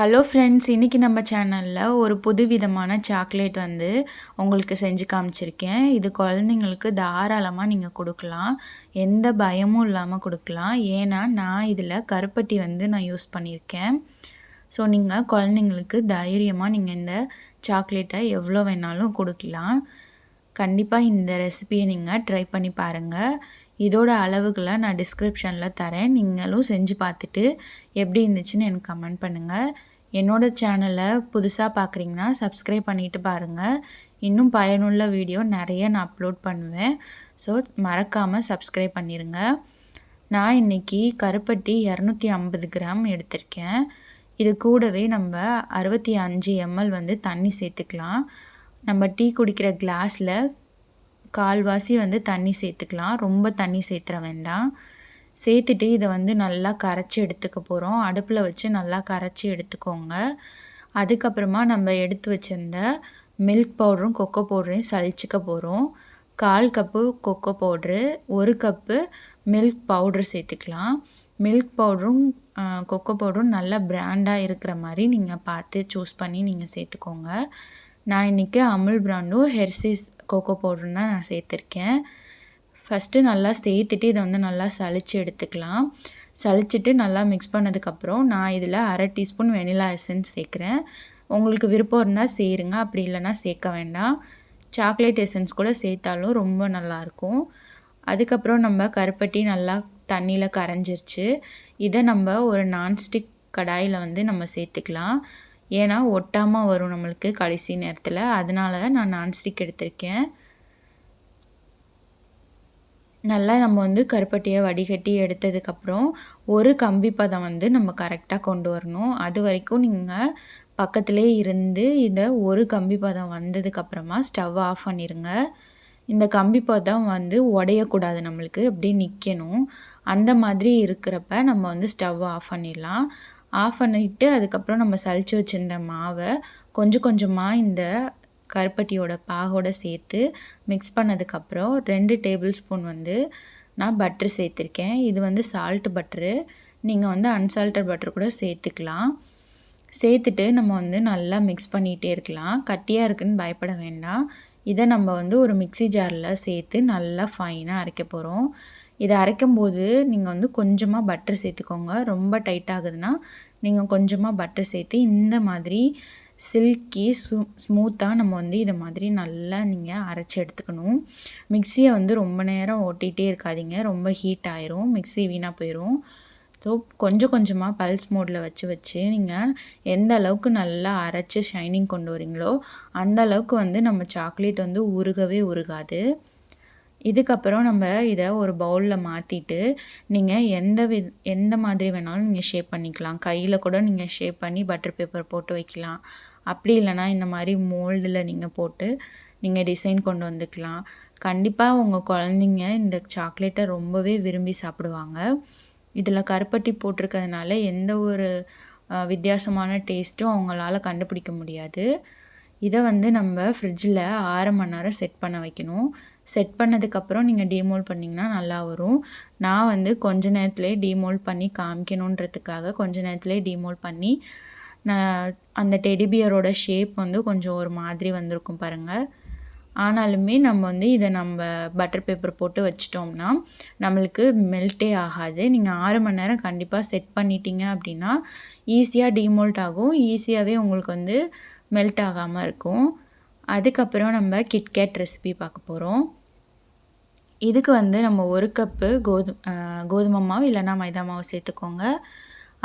Hello friends இன்றைக்கி நம்ம சேனலில் ஒரு புது விதமான சாக்லேட் வந்து உங்களுக்கு செஞ்சு காமிச்சிருக்கேன். இது குழந்தைங்களுக்கு தாராளமாக நீங்கள் கொடுக்கலாம். எந்த பயமும் இல்லாமல் கொடுக்கலாம். ஏன்னா நான் இதில் கருப்பட்டி வந்து நான் யூஸ் பண்ணியிருக்கேன் ஸோ நீங்கள் குழந்தைங்களுக்கு தைரியமாக நீங்கள் இந்த சாக்லேட்டை எவ்வளோ வேணாலும் கொடுக்கலாம். கண்டிப்பாக இந்த ரெசிபியை நீங்கள் ட்ரை பண்ணி பாருங்கள் இதோட அளவுகளை நான் டிஸ்கிரிப்ஷனில் தரேன். நீங்களும் செஞ்சு பார்த்துட்டு எப்படி இருந்துச்சுன்னு எனக்கு கமெண்ட் பண்ணுங்கள் என்னோடய சேனலை புதுசாக பார்க்குறீங்கன்னா சப்ஸ்கிரைப் பண்ணிவிட்டு பாருங்கள் இன்னும் பயனுள்ள வீடியோ நிறைய நான் அப்லோட் பண்ணுவேன். ஸோ மறக்காமல் சப்ஸ்கிரைப் பண்ணிடுங்க நான் இன்றைக்கி கருப்பட்டி இரநூத்தி ஐம்பது கிராம் எடுத்திருக்கேன். இது கூடவே நம்ம அறுபத்தி அஞ்சு எம்எல் வந்து தண்ணி சேர்த்துக்கலாம். நம்ம டீ குடிக்கிற கிளாஸில் கால்வாசி வந்து தண்ணி சேர்த்துக்கலாம். ரொம்ப தண்ணி சேர்த்துற வேண்டாம். சேர்த்துட்டு இதை வந்து நல்லா கரைச்சி எடுத்துக்க போகிறோம் அடுப்பில் வச்சு நல்லா கரைச்சி எடுத்துக்கோங்க. அதுக்கப்புறமா நம்ம எடுத்து வச்சிருந்த மில்க் பவுடரும் கொக்கோ பவுடரையும் சளிச்சிக்க போகிறோம் கால் கப்பு கொக்கோ பவுட்ரு ஒரு கப்பு மில்க் பவுட்ரு சேர்த்துக்கலாம். மில்க் பவுடரும் கொக்கோ பவுடரும் நல்ல பிராண்டாக இருக்கிற மாதிரி நீங்கள் பார்த்து சூஸ் பண்ணி நீங்கள் சேர்த்துக்கோங்க. நான் இன்றைக்கி அமுல் பிராண்டும் ஹெர்சிஸ் கோகோ பவுடர் தான் நான் சேர்த்துருக்கேன். ஃபஸ்ட்டு நல்லா சேர்த்துட்டு இதை வந்து நல்லா சளிச்சு எடுத்துக்கலாம். சளிச்சிட்டு நல்லா மிக்ஸ் பண்ணதுக்கப்புறம் நான் இதில் அரை டீஸ்பூன் வெனிலா எசன்ஸ் சேர்க்குறேன். உங்களுக்கு விருப்பம் இருந்தால் சேருங்க அப்படி இல்லைன்னா சேர்க்க வேண்டாம். சாக்லேட் எசன்ஸ் கூட சேர்த்தாலும் ரொம்ப நல்லாயிருக்கும். அதுக்கப்புறம் நம்ம கருப்பட்டி நல்லா தண்ணியில் கரைஞ்சிருச்சு. இதை நம்ம ஒரு நான்ஸ்டிக் கடாயில் வந்து நம்ம சேர்த்துக்கலாம். ஏன்னா ஒட்டாமல் வரும் நம்மளுக்கு கடைசி நேரத்தில். அதனால நான் நான்ஸ்டிக் எடுத்திருக்கேன். நல்லா நம்ம வந்து கருப்பட்டியை வடிகட்டி எடுத்ததுக்கப்புறம் ஒரு கம்பி பதம் வந்து நம்ம கரெக்டாக கொண்டு வரணும். அது வரைக்கும் நீங்கள் பக்கத்திலே இருந்து இதை ஒரு கம்பி பதம் வந்ததுக்கப்புறமா ஸ்டவ் ஆஃப் பண்ணிடுங்க இந்த கம்பி பதம் வந்து உடையக்கூடாது நம்மளுக்கு. அப்படியே நிற்கணும் அந்த மாதிரி இருக்கிறப்ப நம்ம வந்து ஸ்டவ் ஆஃப் பண்ணிடலாம். ஆஃப் பண்ணிவிட்டு அதுக்கப்புறம் நம்ம சளிச்சு வச்சுருந்த மாவை கொஞ்சம் கொஞ்சமாக இந்த கருப்பட்டியோட பாகோட சேர்த்து மிக்ஸ் பண்ணதுக்கப்புறம் ரெண்டு டேபிள் ஸ்பூன் வந்து நான் பட்ரு சேர்த்துருக்கேன். இது வந்து சால்ட் பட்ரு நீங்கள் வந்து அன்சால்ட்டட் பட்ரு கூட சேர்த்துக்கலாம். சேர்த்துட்டு நம்ம வந்து நல்லா மிக்ஸ் பண்ணிகிட்டே இருக்கலாம். கட்டியாக இருக்குதுன்னு பயப்பட வேண்டாம். இதை நம்ம வந்து ஒரு மிக்சி ஜாரில் சேர்த்து நல்லா ஃபைனாக அரைக்க போகிறோம் இதை அரைக்கும் போது நீங்கள் வந்து கொஞ்சமாக பட்டர் சேர்த்துக்கோங்க. ரொம்ப டைட் ஆகுதுன்னா நீங்கள் கொஞ்சமாக பட்டர் சேர்த்து இந்த மாதிரி சில்கி ஸ்மூ ஸ்மூத்தாக நம்ம வந்து இதை மாதிரி நல்லா நீங்கள் அரைச்சி எடுத்துக்கணும். மிக்சியை வந்து ரொம்ப நேரம் ஓட்டிகிட்டே இருக்காதிங்க. ரொம்ப ஹீட் ஆயிரும். மிக்சி வீணாக போயிடும் ஸோ கொஞ்சம் கொஞ்சமாக பல்ஸ் மோடில் வச்சு வச்சு நீங்கள் எந்த அளவுக்கு நல்லா அரைச்சி ஷைனிங் கொண்டு வரீங்களோ அந்த அளவுக்கு வந்து நம்ம சாக்லேட் வந்து உருகவே உருகாது. இதுக்கப்புறம் நம்ம இதை ஒரு பவுலில் மாற்றிட்டு நீங்கள் எந்த வி எந்த மாதிரி வேணாலும் நீங்கள் ஷேப் பண்ணிக்கலாம். கையில் கூட நீங்கள் ஷேப் பண்ணி பட்டர் பேப்பர் போட்டு வைக்கலாம். அப்படி இல்லைனா இந்த மாதிரி மோல்டில் நீங்கள் போட்டு நீங்கள் டிசைன் கொண்டு வந்துக்கலாம். கண்டிப்பாக உங்கள் குழந்தைங்க இந்த சாக்லேட்டை ரொம்பவே விரும்பி சாப்பிடுவாங்க. இதில் கருப்பட்டி போட்டிருக்கிறதுனால எந்த ஒரு வித்தியாசமான டேஸ்ட்டும் அவங்களால கண்டுபிடிக்க முடியாது. இதை வந்து நம்ம ஃப்ரிட்ஜில் ஆறு மணி நேரம் செட் பண்ண வைக்கணும். செட் பண்ணதுக்கப்புறம் நீங்கள் டிமோல் பண்ணிங்கன்னா நல்லா வரும். நான் வந்து கொஞ்ச நேரத்துலேயே டிமோல் பண்ணி காமிக்கணுன்றதுக்காக கொஞ்ச நேரத்துலேயே டிமோல் பண்ணி நான் அந்த டெடிபியரோட ஷேப் வந்து கொஞ்சம் ஒரு மாதிரி வந்திருக்கும் பாருங்கள் ஆனாலுமே நம்ம வந்து இதை நம்ம பட்டர் பேப்பர் போட்டு வச்சிட்டோம்னா நம்மளுக்கு மெல்ட்டே ஆகாது. நீங்கள் ஆறு மணி நேரம் கண்டிப்பாக செட் பண்ணிட்டீங்க அப்படின்னா ஈஸியாக டீமோல்ட் ஆகும். ஈஸியாகவே உங்களுக்கு வந்து மெல்ட் ஆகாமல் இருக்கும். அதுக்கப்புறம் நம்ம கிட்கேட் ரெசிபி பார்க்க போகிறோம் இதுக்கு வந்து நம்ம ஒரு கப்பு கோது கோதுமை மாவு இல்லைன்னா மைதா மாவு சேர்த்துக்கோங்க.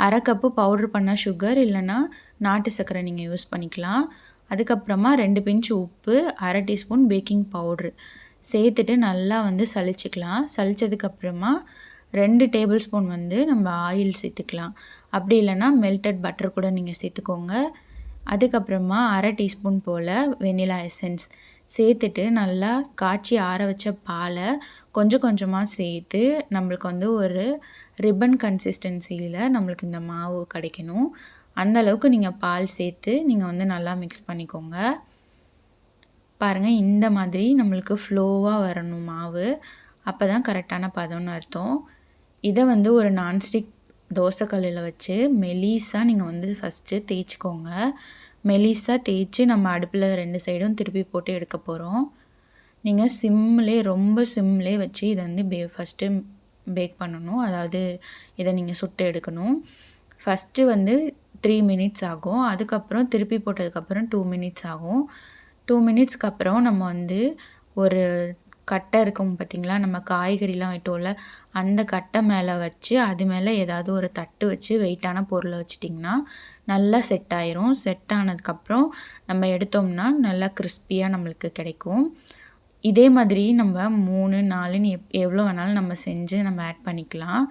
அரை கப்பு பவுட்ரு பண்ண சுகர் இல்லைன்னா நாட்டு சர்க்கரை நீங்கள் யூஸ் பண்ணிக்கலாம். அதுக்கப்புறமா ரெண்டு பிஞ்சு உப்பு அரை டீஸ்பூன் பேக்கிங் பவுட்ரு சேர்த்துட்டு நல்லா வந்து சளிச்சிக்கலாம். சளிச்சதுக்கப்புறமா ரெண்டு டேபிள் ஸ்பூன் வந்து நம்ம ஆயில் சேர்த்துக்கலாம். அப்படி இல்லைன்னா மெல்டட் பட்டர் கூட நீங்கள் சேர்த்துக்கோங்க. அதுக்கப்புறமா அரை டீஸ்பூன் போல் வெனிலா எசன்ஸ் சேர்த்துட்டு நல்லா காய்ச்சி ஆற வச்ச பாலை கொஞ்சம் கொஞ்சமாக சேர்த்து நம்மளுக்கு வந்து ஒரு ரிப்பன் கன்சிஸ்டன்சியில் நம்மளுக்கு இந்த மாவு கிடைக்கணும். அந்தளவுக்கு நீங்கள் பால் சேர்த்து நீங்கள் வந்து நல்லா மிக்ஸ் பண்ணிக்கோங்க. பாருங்கள் இந்த மாதிரி நம்மளுக்கு ஃப்ளோவாக வரணும் மாவு. அப்போ தான் கரெக்டான பதம்னு அர்த்தம். இதை வந்து ஒரு நான்ஸ்டிக் தோசைக்கல்லில் வச்சு மெலீஸாக நீங்கள் வந்து ஃபஸ்ட்டு தேய்ச்சிக்கோங்க. மெலிசாக தேய்ச்சி நம்ம அடுப்பில் ரெண்டு சைடும் திருப்பி போட்டு எடுக்க போகிறோம் நீங்கள் சிம்லே ரொம்ப சிம்லே வச்சு இதை வந்து பே ஃபஸ்ட்டு பேக் பண்ணணும். அதாவது இதை நீங்கள் சுட்டு எடுக்கணும். ஃபஸ்ட்டு வந்து த்ரீ மினிட்ஸ் ஆகும். அதுக்கப்புறம் திருப்பி போட்டதுக்கப்புறம் டூ மினிட்ஸ் ஆகும். டூ மினிட்ஸ்க்கு அப்புறம் நம்ம வந்து ஒரு கட்டை இருக்கும் பார்த்திங்களா நம்ம காய்கறிலாம் வெட்டோம்ல அந்த கட்டை மேலே வச்சு அது மேலே ஏதாவது ஒரு தட்டு வச்சு வெயிட்டான பொருளை வச்சிட்டிங்கன்னா நல்லா செட் ஆயிரும். செட் ஆனதுக்கப்புறம் நம்ம எடுத்தோம்னா நல்லா கிறிஸ்பியாக நம்மளுக்கு கிடைக்கும். இதே மாதிரி நம்ம மூணு நாலுன்னு எப் எவ்வளோ வேணாலும் நம்ம செஞ்சு நம்ம ஆட் பண்ணிக்கலாம்.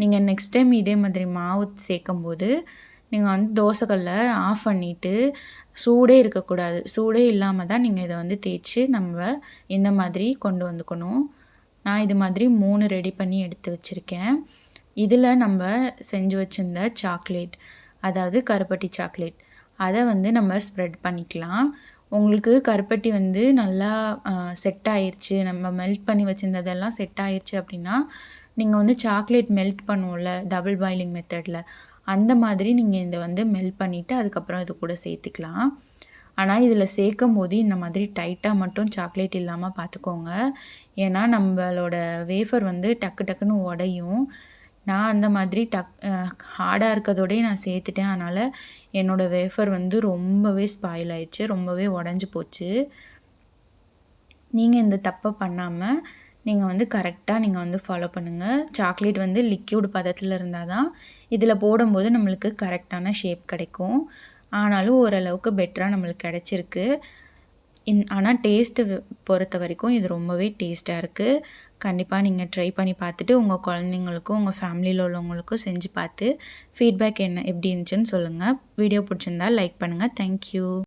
நீங்கள் நெக்ஸ்ட் டைம் இதே மாதிரி மாவு சேர்க்கும்போது நீங்கள் வந்து தோசைக்கல்லை ஆஃப் பண்ணிவிட்டு சூடே இருக்கக்கூடாது. சூடே இல்லாமல் தான் நீங்கள் இதை வந்து தேய்ச்சி நம்ம இந்த மாதிரி கொண்டு வந்துக்கணும். நான் இது மாதிரி மூணு ரெடி பண்ணி எடுத்து வச்சுருக்கேன். இதில் நம்ம செஞ்சு வச்சுருந்த சாக்லேட் அதாவது கருப்பட்டி சாக்லேட் அதை வந்து நம்ம ஸ்ப்ரெட் பண்ணிக்கலாம். உங்களுக்கு கருப்பட்டி வந்து நல்லா செட் ஆயிடுச்சு நம்ம மெல்ட் பண்ணி வச்சுருந்ததெல்லாம் செட் ஆயிடுச்சு அப்படின்னா நீங்கள் வந்து சாக்லேட் மெல்ட் பண்ணுவோம்ல டபுள் பாயிலிங் மெத்தடில் அந்த மாதிரி நீங்கள் இதை வந்து மெல்ட் பண்ணிவிட்டு அதுக்கப்புறம் இது கூட சேர்த்துக்கலாம். ஆனால் இதில் சேர்க்கும் போது இந்த மாதிரி டைட்டாக மட்டும் சாக்லேட் இல்லாமல் பார்த்துக்கோங்க ஏன்னா நம்மளோட வேஃபர் வந்து டக்கு டக்குன்னு உடையும். நான் அந்த மாதிரி டக் ஹார்டாக இருக்கிறதோடய நான் சேர்த்துட்டேன். அதனால் என்னோடய வேஃபர் வந்து ரொம்பவே ஸ்பாயில் ஆயிடுச்சு ரொம்பவே உடஞ்சி போச்சு. நீங்கள் இந்த தப்பை பண்ணாமல் நீங்கள் வந்து கரெக்டாக நீங்கள் வந்து ஃபாலோ பண்ணுங்கள் சாக்லேட் வந்து லிக்யூட் பதத்தில் இருந்தால் தான் இதில் போடும்போது நம்மளுக்கு கரெக்டான ஷேப் கிடைக்கும். ஆனாலும் ஓரளவுக்கு பெட்டராக நம்மளுக்கு கிடச்சிருக்கு. இன் ஆனால் டேஸ்ட்டு பொறுத்த வரைக்கும் இது ரொம்பவே டேஸ்ட்டாக இருக்குது கண்டிப்பாக நீங்கள் ட்ரை பண்ணி பார்த்துட்டு உங்கள் குழந்தைங்களுக்கும் உங்கள் ஃபேமிலியில் உள்ளவங்களுக்கும் செஞ்சு பார்த்து ஃபீட்பேக் என்ன எப்படி இருந்துச்சுன்னு சொல்லுங்கள் வீடியோ பிடிச்சிருந்தா லைக் பண்ணுங்கள் தேங்க்யூ